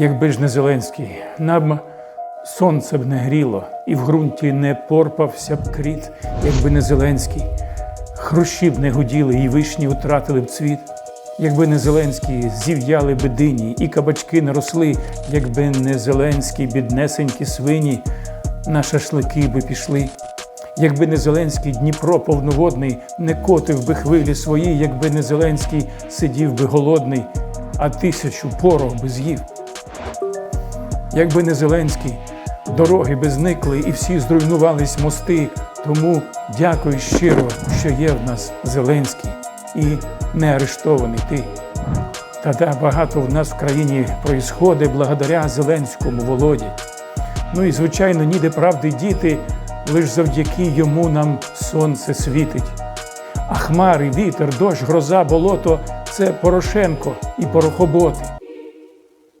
Якби ж не Зеленський, нам сонце б не гріло, і в ґрунті не порпався б кріт, якби не Зеленський, хрущі б не гуділи, і вишні втратили б цвіт. Якби не Зеленський, зів'яли би дині, і кабачки не росли, якби не Зеленський, біднесенькі свині, на шашлики би пішли. Якби не Зеленський, Дніпро повноводний, не котив би хвилі свої, якби не Зеленський, сидів би голодний, а тисячу порох би з'їв. Якби не Зеленський, дороги би зникли і всі зруйнувались мости. Тому дякую щиро, що є в нас Зеленський і не арештований ти. Та да, багато в нас в країні проїсходить благодаря Зеленському Володі. Ну і звичайно, ніде правди діти, лиш завдяки йому нам сонце світить. А хмари, вітер, дощ, гроза, болото це Порошенко і порохоботи.